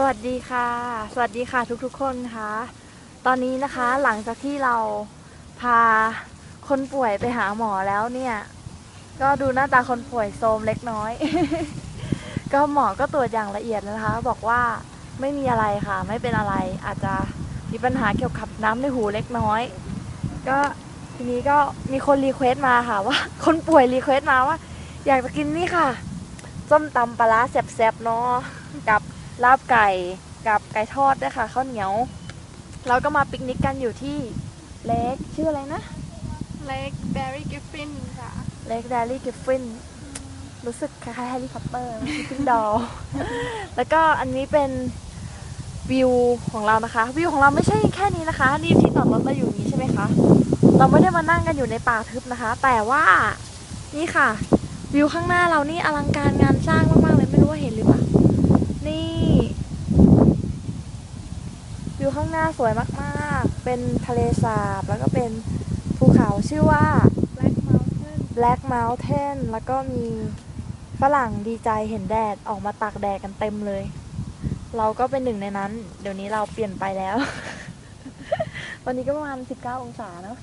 สวัสดีค่ะ สวัสดีค่ะทุกๆคนค่ะ ตอนนี้นะคะหลังจากที่เราพาคนป่วยไปหาหมอแล้วเนี่ย ก็ดูหน้าตาคนป่วยโทรมเล็กน้อย ก็หมอก็ตรวจอย่างละเอียดนะคะ บอกว่าไม่มีอะไรค่ะ ไม่เป็นอะไรอาจจะมีปัญหาเกี่ยวกับน้ำในหูเล็กน้อย ก็ทีนี้ก็มีคนรีเควสต์มาค่ะว่า คนป่วยรีเควสต์มาว่า อยากจะกินนี่ค่ะส้มตำปลาร้าแซ่บๆเนาะกับ ลาบไก่กับไก่ทอดด้วยค่ะข้าวเหนียว เราก็มาปิกนิกกันอยู่ที่เล็กชื่ออะไรนะเล็กแบร์รี่กิฟฟินค่ะเล็กแดลี่กิฟฟินรู้สึกคล้ายๆแฮร์รี่พอตเตอร์กิฟฟินดอลแล้วก็อันนี้เป็นวิวของเรานะคะ วิวของเราไม่ใช่แค่นี้นะคะ นี่ที่จอดรถเราอยู่นี้ใช่ไหมคะ เราไม่ได้มานั่งกันอยู่ในป่าทึบนะคะ แต่ว่านี่ค่ะ วิวข้างหน้าเรานี่อลังการงานสร้างมากๆเลยไม่รู้ว่าเห็นหรือเปล่านี่วิว ข้างหน้าสวยมากๆ เป็นทะเลสาบ แล้วก็เป็นภูเขาชื่อว่า Black Mountain Black Mountain แล้วก็มีฝรั่งดีใจเห็นแดดออกมาตากแดดกันเต็มเลย เราก็เป็นหนึ่งในนั้น เดี๋ยวนี้เราเปลี่ยนไปแล้ว วันนี้ก็ประมาณ 19 องศาเนาะ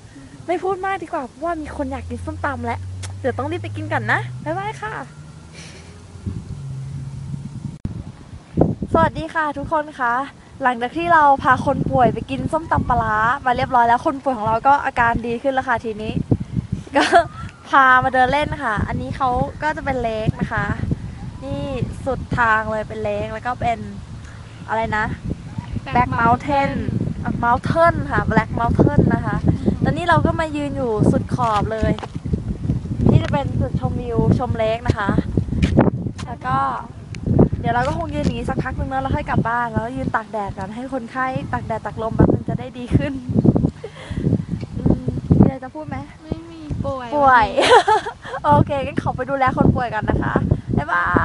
ไม่พูดมากดีกว่าเพราะว่ามีคนอยากกินส้มตำแล้ว เดี๋ยวต้องรีบไปกินกันนะ บ๊ายบายค่ะ สวัสดีค่ะทุกคนคะ หลังจากที่เราพาคนป่วยไปกินส้มตำปลามาเรียบร้อยแล้วคนป่วยของเราก็อาการดีขึ้นแล้วค่ะทีนี้ ก็พามาเดินเล่นค่ะ อันนี้เขาก็จะเป็นเลกนะคะ นี่สุดทางเลยเป็นเลกแล้วก็เป็นอะไรนะ Black Mountain Mountain ค่ะ Black Mountain นะคะ ตอนนี้เราก็มายืนอยู่สุดขอบเลย นี่จะเป็นจุดชมวิวชมเลกนะคะ แล้วก็ ดี๋ยวเราก็คงยืนอย่างนี้สักพักนึงเนอะแล้วค่อยกลับบ้านแล้วก็ยืนตากแดดกันให้คนไข้ตากแดดตากลมแบบนึงจะได้ดีขึ้นอืมมีอะไรจะพูดไหมไม่มีป่วยป่วย โอเคงั้นขอไปดูแลคนป่วยกันนะคะบ๊ายบาย